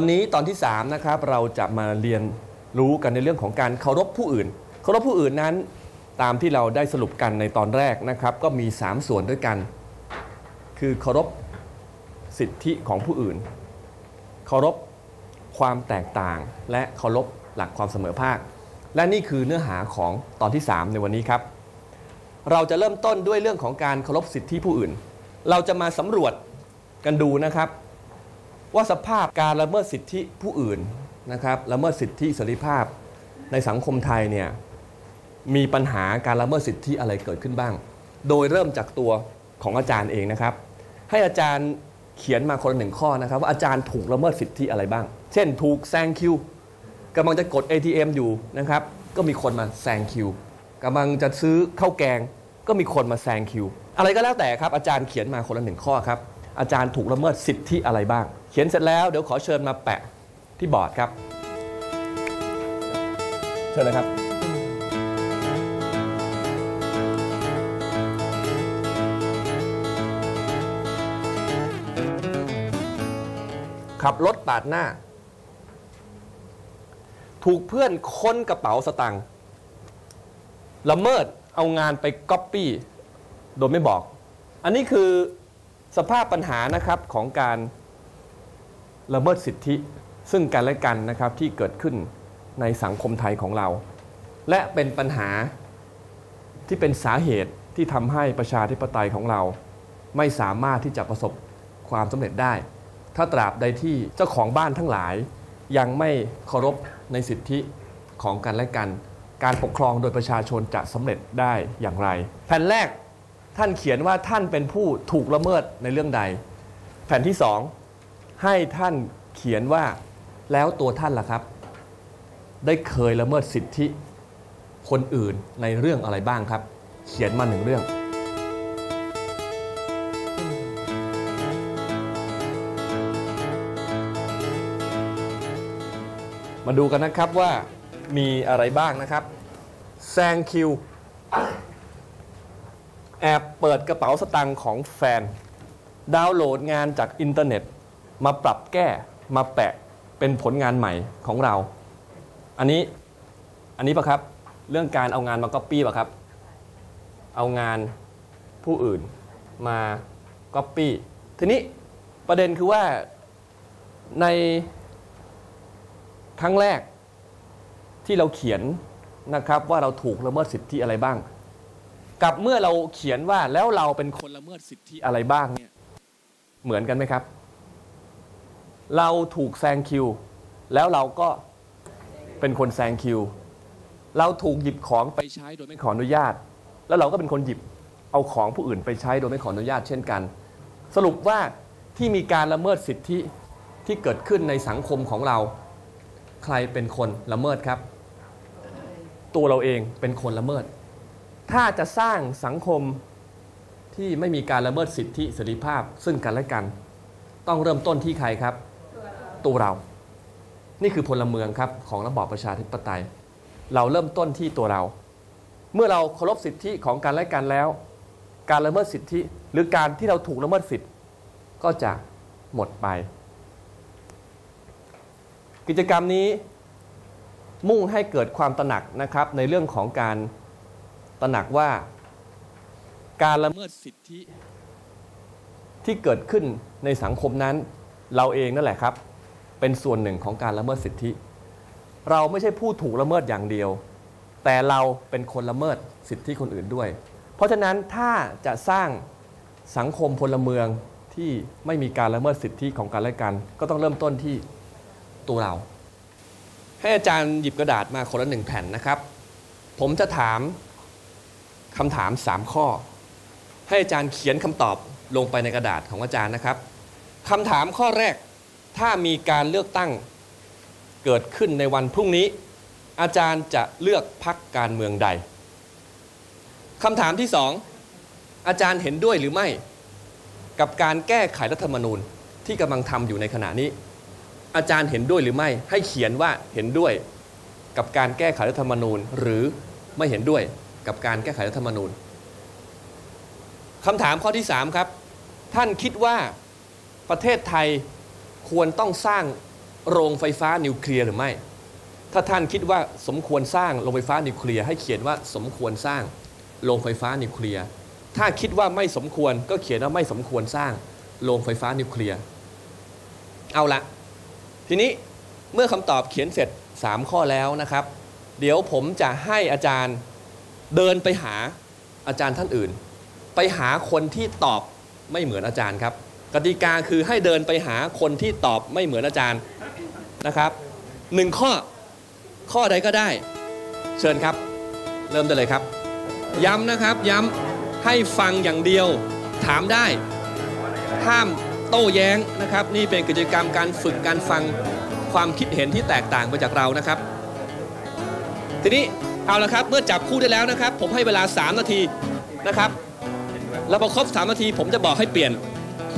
วันนี้ตอนที่3นะครับเราจะมาเรียนรู้กันในเรื่องของการเคารพผู้อื่น เคารพผู้อื่นนั้น ตามที่เราได้สรุปกันในตอนแรกนะครับ ก็มี 3 ส่วนด้วยกัน คือเคารพสิทธิของผู้อื่น เคารพความแตกต่าง และเคารพหลักความเสมอภาค และนี่คือเนื้อหาของตอนที่ 3 ในวันนี้ครับ เราจะเริ่มต้นด้วยเรื่องของการเคารพสิทธิผู้อื่น เราจะมาสำรวจกันดูนะครับ ว่าสภาพการละเมิดสิทธิผู้อื่นนะครับละเมิดสิทธิเสรีภาพในสังคมไทยเนี่ยมีปัญหาการละเมิดสิทธิอะไรเกิดขึ้นบ้าง โดยเริ่มจากตัวของอาจารย์เองนะครับ ให้อาจารย์เขียนมาคนละหนึ่งข้อนะครับ ว่าอาจารย์ถูกละเมิดสิทธิอะไรบ้าง เช่น ถูกแซงคิวกำลังจะกด ATM อยู่นะครับ ก็มีคนมาแซงคิวกำลังจะซื้อข้าวแกง ก็มีคนมาแซงคิว อะไรก็แล้วแต่ครับอาจารย์เขียนมาคนละหนึ่งข้อครับอาจารย์ถูกละเมิดสิทธิอะไรบ้าง เขียนเสร็จแล้วเดี๋ยวขอเชิญมาแปะที่บอร์ดครับ เชิญเลยครับ ขับรถปาดหน้า ถูกเพื่อนค้นกระเป๋าสตังค์ละเมิดเอางานไปก๊อปปี้โดยไม่บอก อันนี้คือสภาพปัญหานะครับของการ ละเมิดสิทธิ ซึ่งกันและกันนะครับที่เกิดขึ้นในสังคมไทยของเรา และเป็นปัญหาที่เป็นสาเหตุที่ทำให้ประชาธิปไตยของเรา ไม่สามารถที่จะประสบความสำเร็จได้ ถ้าตราบใดที่เจ้าของบ้านทั้งหลาย ยังไม่เคารพในสิทธิของกันและกัน การปกครองโดยประชาชนจะสำเร็จได้อย่างไร แผ่นแรกท่านเขียนว่าท่านเป็นผู้ถูกละเมิดในเรื่องใด แผ่นที่สอง ให้ท่านเขียนว่าแล้วตัวท่านล่ะครับ ได้เคยละเมิดสิทธิคนอื่นในเรื่องอะไรบ้างครับ เขียนมาหนึ่งเรื่องมาดูกันนะครับว่ามีอะไรบ้างนะครับแซงคิว แอบเปิดกระเป๋าสตางค์ของแฟน ดาวน์โหลดงานจากอินเทอร์เน็ต มาปรับแก้มาแปะเป็นผลงานใหม่ของเรา อันนี้อันนี้ปะครับเรื่องการเอางานมาก๊อปปี้ปะครับ เอางานผู้อื่นมาก๊อปปี้ทีนี้ประเด็นคือว่าในครั้งแรกที่เราเขียนนะครับว่าเราถูกละเมิดสิทธิอะไรบ้าง กับเมื่อเราเขียนว่าแล้วเราเป็นคนละเมิดสิทธิอะไรบ้างเนี่ยเหมือนกันไหมครับ เราถูกแซงคิว แล้วเราก็เป็นคนแซงคิว เราถูกหยิบของไปใช้โดยไม่ขออนุญาต แล้วเราก็เป็นคนหยิบเอาของผู้อื่นไปใช้โดยไม่ขออนุญาตเช่นกัน สรุปว่าที่มีการละเมิดสิทธิที่เกิดขึ้นในสังคมของเรา ใครเป็นคนละเมิดครับ ตัวเราเองเป็นคนละเมิด ถ้าจะสร้างสังคมที่ไม่มีการละเมิดสิทธิเสรีภาพซึ่งกันและกัน ต้องเริ่มต้นที่ใครครับ ตัวเรา นี่คือพลเมืองครับของระบอบประชาธิปไตย เราเริ่มต้นที่ตัวเรา เมื่อเราเคารพสิทธิของกันและกันแล้ว การละเมิดสิทธิหรือการที่เราถูกละเมิดสิทธิก็จะหมดไป กิจกรรมนี้มุ่งให้เกิดความตระหนักนะครับในเรื่องของการตระหนักว่า การละเมิดสิทธิที่เกิดขึ้นในสังคมนั้นเราเองนั่นแหละครับ เป็นส่วนหนึ่งของการละเมิดสิทธิ เราไม่ใช่ผู้ถูกละเมิดอย่างเดียว แต่เราเป็นคนละเมิดสิทธิคนอื่นด้วย เพราะฉะนั้นถ้าจะสร้างสังคมพลเมืองที่ไม่มีการละเมิดสิทธิของกันและกัน ก็ต้องเริ่มต้นที่ตัวเรา ให้อาจารย์หยิบกระดาษมาคนละหนึ่งแผ่นนะครับ ผมจะถามคำถาม 3 ข้อ ให้อาจารย์เขียนคำตอบลงไปในกระดาษของอาจารย์นะครับคำถามข้อแรก ถ้ามีการเลือกตั้งเกิดขึ้นในวันพรุ่งนี้ อาจารย์จะเลือกพักการเมืองใดคำถามที่สองอาจารย์เห็นด้วยหรือไม่ กับการแก้ไขรัฐธรรมนูญที่กำลังทำอยู่ในขณะนี้ อาจารย์เห็นด้วยหรือไม่ ให้เขียนว่าเห็นด้วยกับการแก้ไขรัฐธรรมนูญ หรือไม่เห็นด้วยกับการแก้ไขรัฐธรรมนูญคำถามข้อที่ 3 ครับ ท่านคิดว่าประเทศไทย ควรต้องสร้างโรงไฟฟ้านิวเคลียร์หรือไม่ ถ้าท่านคิดว่าสมควรสร้างโรงไฟฟ้านิวเคลียร์ให้เขียนว่าสมควรสร้างโรงไฟฟ้านิวเคลียร์ ถ้าคิดว่าไม่สมควรก็เขียนว่าไม่สมควรสร้างโรงไฟฟ้านิวเคลียร์ เอาละทีนี้เมื่อคำตอบเขียนเสร็จ 3 ข้อแล้วนะครับ เดี๋ยวผมจะให้อาจารย์เดินไปหาอาจารย์ท่านอื่น ไปหาคนที่ตอบไม่เหมือนอาจารย์ครับ กติกาคือให้เดินไปหาคนที่ตอบไม่เหมือนอาจารย์นะครับหนึ่งข้อข้อใดก็ได้ เชิญครับ เริ่มได้เลยครับ ย้ำนะครับย้ำให้ฟังอย่างเดียวถามได้ ห้ามโต้แย้งนะครับ นี่เป็นกิจกรรมการฝึกการฟังความคิดเห็นที่แตกต่างไปจากเรานะครับ ทีนี้เอาละครับเมื่อจับคู่ได้แล้วนะครับ ผมให้เวลา 3 นาทีนะครับ แล้วพอครบ 3 นาที ผมจะบอกให้เปลี่ยน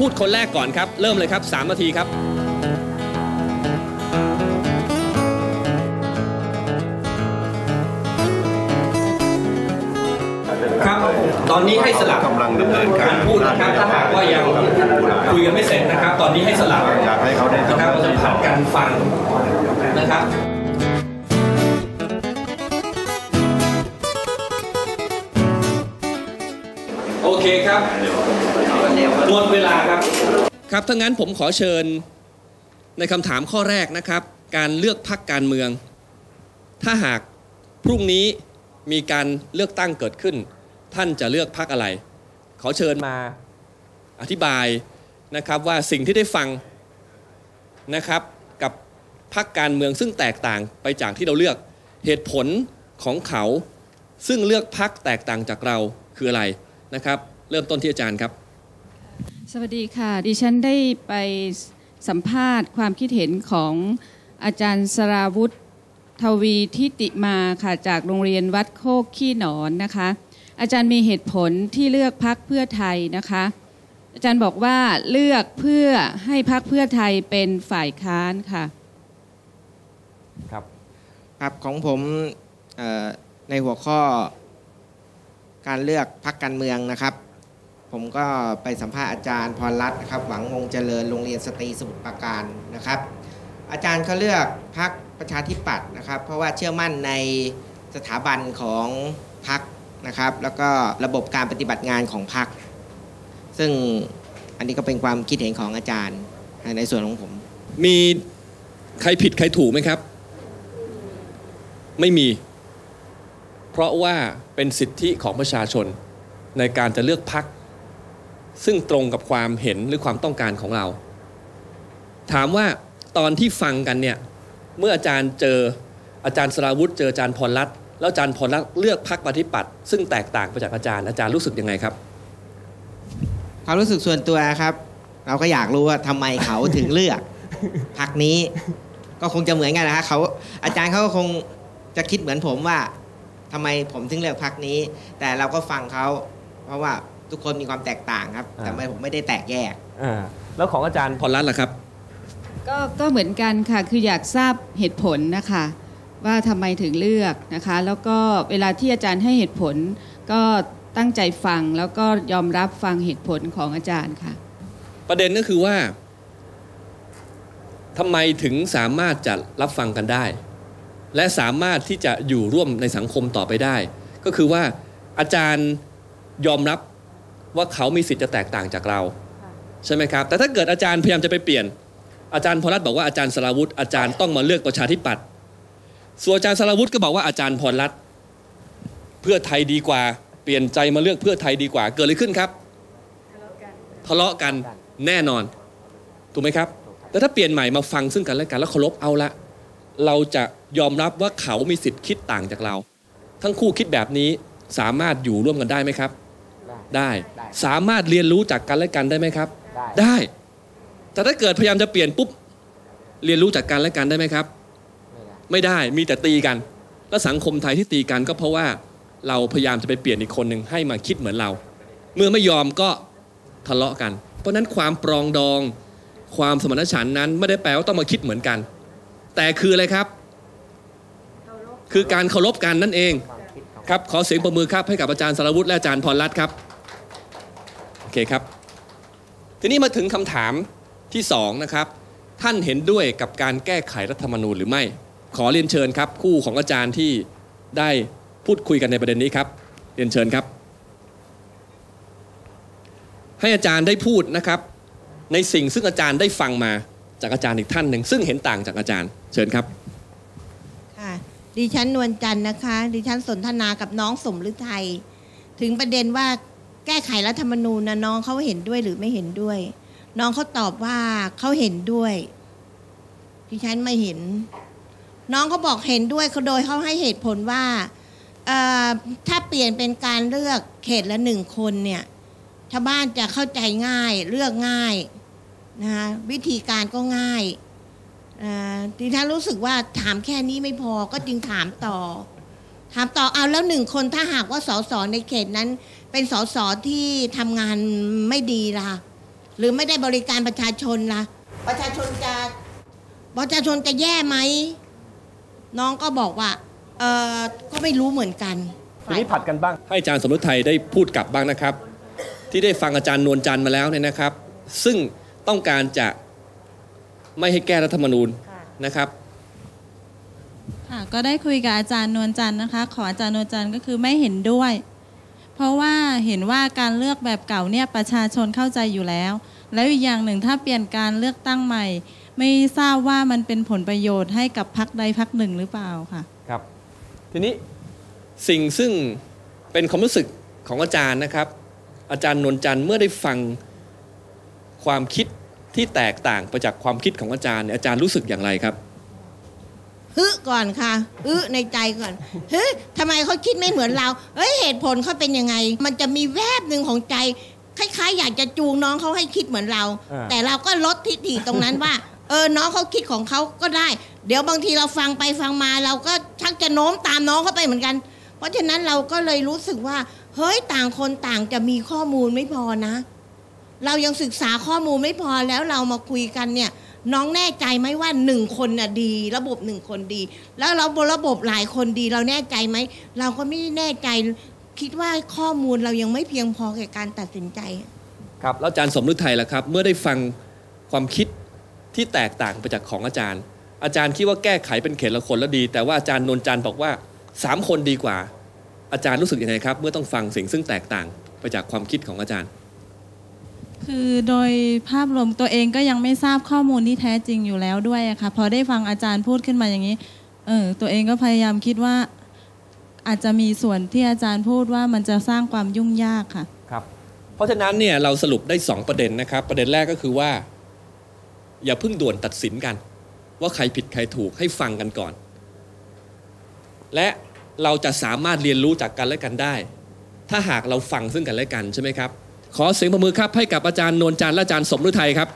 พูดคนแรกก่อนครับ เริ่มเลยครับ 3 นาทีครับ ครับ ตอนนี้ให้สลับกำลังดำเนินการพูดนะครับถ้าหากว่ายังคุยกันไม่เสร็จนะครับ ตอนนี้ให้สลับอยากให้เขาได้นะครับเราจะผัดกันฟังนะครับโอเคครับ หมดเวลาครับ ครับถ้างั้นผมขอเชิญในคำถามข้อแรกนะครับ การเลือกพักการเมือง ถ้าหากพรุ่งนี้มีการเลือกตั้งเกิดขึ้น ท่านจะเลือกพักอะไร ขอเชิญมาอธิบายนะครับว่าสิ่งที่ได้ฟังนะครับกับพักการเมืองซึ่งแตกต่างไปจากที่เราเลือกเหตุผลของเขา ซึ่งเลือกพักแตกต่างจากเราคืออะไรนะครับ เริ่มต้นที่อาจารย์ครับ สวัสดีค่ะ ดิฉันได้ไปสัมภาษณ์ความคิดเห็นของอาจารย์สราวุธทวีทิติมาค่ะจากโรงเรียนวัดโคกขี้หนอนนะคะ อาจารย์มีเหตุผลที่เลือกพักเพื่อไทยนะคะ อาจารย์บอกว่าเลือกเพื่อให้พักเพื่อไทยเป็นฝ่ายค้านค่ะ ครับครับของผมในหัวข้อการเลือกพักการเมืองนะครับ ผมก็ไปสัมภาษณ์อาจารย์พรรัตน์นะครับหวังวงเจริญโรงเรียนสตรีสมุทรปราการนะครับ อาจารย์เขาเลือกพักประชาธิปัตย์นะครับ เพราะว่าเชื่อมั่นในสถาบันของพักนะครับ แล้วก็ระบบการปฏิบัติงานของพักซึ่งอันนี้ก็เป็นความคิดเห็นของอาจารย์ในส่วนของผม มีใครผิดใครถูกไหมครับ ไม่มี เพราะว่าเป็นสิทธิของประชาชนในการจะเลือกพัก ซึ่งตรงกับความเห็นหรือความต้องการของเรา ถามว่าตอนที่ฟังกันเนี่ยเมื่ออาจารย์เจออาจารย์สราวุธเจออาจารย์พรรัตน์แล้วอาจารย์พรรัตน์เลือกพักปฏิปัติซึ่งแตกต่างไปจากอาจารย์อาจารย์รู้สึกยังไงครับความรู้สึกส่วนตัวครับ เราก็อยากรู้ว่าทำไมเขาถึงเลือกพักนี้ ก็คงจะเหมือนกันนะฮะเขาอาจารย์เขาก็คงจะคิดเหมือนผมว่าทำไมผมถึงเลือกพักนี้ แต่เราก็ฟังเขาเพราะว่า ทุกคนมีความแตกต่างครับอ่าแต่ไม่ผมไม่ได้แตกแยกอ่าแล้วของอาจารย์พรรัตน์ล่ะครับ ก็ก็เหมือนกันค่ะ คืออยากทราบเหตุผลนะคะ ว่าทำไมถึงเลือกนะคะ แล้วก็เวลาที่อาจารย์ให้เหตุผล ก็ตั้งใจฟังแล้วก็ยอมรับฟังเหตุผลของอาจารย์ค่ะ ประเด็นก็คือว่าทำไมถึงสามารถจะรับฟังกันได้ และสามารถที่จะอยู่ร่วมในสังคมต่อไปได้ ก็คือว่าอาจารย์ยอมรับ ว่าเขามีสิทธิ์จะแตกต่างจากเรา ใช่ไหมครับ แต่ถ้าเกิดอาจารย์พยายามจะไปเปลี่ยน อาจารย์พรรัตน์บอกว่าอาจารย์สราวุธอาจารย์ต้องมาเลือกประชาธิปัตย์ส่วนอาจารย์สราวุธก็บอกว่าอาจารย์พรรัตน์เพื่อไทยดีกว่า เปลี่ยนใจมาเลือกเพื่อไทยดีกว่าเกิดอะไรขึ้นครับทะเลาะกันแน่นอนถูกไหมครับแต่ถ้าเปลี่ยนใหม่มาฟังซึ่งกันและกันแล้วเคารพเอาละเราจะยอมรับว่าเขามีสิทธิ์คิดต่างจากเรา ทั้งคู่คิดแบบนี้สามารถอยู่ร่วมกันได้ไหมครับ ได้ สามารถเรียนรู้จากกันและกันได้ไหมครับ ได้ แต่ถ้าเกิดพยายามจะเปลี่ยนปุ๊บ เรียนรู้จากกันและกันได้ไหมครับ ไม่ได้ มีแต่ตีกัน แล้วสังคมไทยที่ตีกันก็เพราะว่าเราพยายามจะไปเปลี่ยนอีกคนหนึ่งให้มาคิดเหมือนเรา เมื่อไม่ยอมก็ทะเลาะกัน เพราะฉะนั้นความปรองดอง ความสมรรถฉันท์นั้นไม่ได้แปลว่าต้องมาคิดเหมือนกัน แต่คืออะไรครับ คือการเคารพกันนั่นเอง ครับขอเสียงประมือครับให้กับอาจารย์สารวุฒิและอาจารย์พรรัตน์ครับโอเคครับ ทีนี้มาถึงคำถามที่สองนะครับท่านเห็นด้วยกับการแก้ไขรัฐธรรมนูญหรือไม่ ขอเรียนเชิญครับ คู่ของอาจารย์ที่ได้พูดคุยกันในประเด็นนี้ครับ เรียนเชิญครับ ให้อาจารย์ได้พูดนะครับ ในสิ่งซึ่งอาจารย์ได้ฟังมาจากอาจารย์อีกท่านหนึ่งซึ่งเห็นต่างจากอาจารย์ เชิญครับ ดิฉันนวลจันทร์นะคะ ดิฉันสนทนากับน้องสมฤทัยถึงประเด็นว่าแก้ไขรัฐธรรมนูญนะน้องเขาเห็นด้วยหรือไม่เห็นด้วย น้องเขาตอบว่าเขาเห็นด้วย ดิฉันไม่เห็น น้องเขาบอกเห็นด้วยเขาโดยเขาให้เหตุผลว่าถ้าเปลี่ยนเป็นการเลือกเขตละหนึ่งคนเนี่ยชาวบ้านจะเข้าใจง่ายเลือกง่ายนะคะวิธีการก็ง่าย ดิฉันรู้สึกว่าถามแค่นี้ไม่พอก็จึงถามต่อ ถามต่อเอาแล้วหนึ่งคนถ้าหากว่าสสในเขตนั้น เป็นสสที่ทำงานไม่ดีล่ะ หรือไม่ได้บริการประชาชนล่ะ ประชาชนจะประชาชนจะแย่ไหม น้องก็บอกว่าเออก็ไม่รู้เหมือนกันทีนี้ผัดกันบ้าง ให้อาจารย์สมรไทยได้พูดกลับบ้างนะครับ ที่ได้ฟังอาจารย์นวลจันทร์มาแล้วเนี่ยนะครับ ซึ่งต้องการจะ ไม่ให้แก้รัฐธรรมนูญนะครับค่ะก็ได้คุยกับอาจารย์นวลจันทร์นะคะ ขออาจารย์นวลจันทร์ก็คือไม่เห็นด้วย เพราะว่าเห็นว่าการเลือกแบบเก่าเนี่ยประชาชนเข้าใจอยู่แล้ว แล้วอีกอย่างหนึ่งถ้าเปลี่ยนการเลือกตั้งใหม่ ไม่ทราบว่ามันเป็นผลประโยชน์ให้กับพรรคใดพรรคหนึ่งหรือเปล่าค่ะครับทีนี้สิ่งซึ่งเป็นความรู้สึกของอาจารย์นะครับ อาจารย์นวลจันทร์เมื่อได้ฟังความคิด ที่แตกต่างไปจากความคิดของอาจารย์เนี่ยอาจารย์รู้สึกอย่างไรครับฮึก่อนค่ะฮึในใจก่อนเฮ้ยทำไมเขาคิดไม่เหมือนเราเฮ้ยเหตุผลเขาเป็นยังไง มันจะมีแวบหนึ่งของใจคล้ายๆ อยากจะจูงน้องเขาให้คิดเหมือนเราอ่าแต่เราก็ลดทิฐิตรงนั้นว่า เออน้องเขาคิดของเขาก็ได้ เดี๋ยวบางทีเราฟังไปฟังมา เราก็ชักจะโน้มตามน้องเขาไปเหมือนกัน เพราะฉะนั้นเราก็เลยรู้สึกว่า เฮ้ยต่างคนต่างจะมีข้อมูลไม่พอนะ เรายังศึกษาข้อมูลไม่พอแล้วเรามาคุยกันเนี่ยน้องแน่ใจไหมว่าหนึ่งคนน่ะดี ระบบหนึ่งคนดี แล้วเราระบบหลายคนดี เราแน่ใจไหมเราก็ไม่ได้แน่ใจคิดว่าข้อมูลเรายังไม่เพียงพอแก่การตัดสินใจครับแล้วอาจารย์สมฤทัยล่ะครับ เมื่อได้ฟังความคิดที่แตกต่างไปจากของอาจารย์ อาจารย์คิดว่าแก้ไขเป็นเขตละคนแล้วดี แต่ว่าอาจารย์นนจันทร์บอกว่าสามคนดีกว่า อาจารย์รู้สึกยังไงครับ เมื่อต้องฟังสิ่งซึ่งแตกต่างไปจากความคิดของอาจารย์ คือโดยภาพรวมตัวเองก็ยังไม่ทราบข้อมูลที่แท้จริงอยู่แล้วด้วยอะค่ะ พอได้ฟังอาจารย์พูดขึ้นมาอย่างนี้ เออ ตัวเองก็พยายามคิดว่า อาจจะมีส่วนที่อาจารย์พูดว่ามันจะสร้างความยุ่งยากค่ะ ครับ เพราะฉะนั้นเนี่ยเราสรุปได้ 2 ประเด็นนะครับ ประเด็นแรกก็คือว่า อย่าเพิ่งด่วนตัดสินกัน ว่าใครผิดใครถูกให้ฟังกันก่อน และเราจะสามารถเรียนรู้จากกันและกันได้ ถ้าหากเราฟังซึ่งกันและกันใช่ไหมครับ ขอเสียงประมือครับให้กับอาจารย์นวลจันทร์และอาจารย์สมฤทัยครับ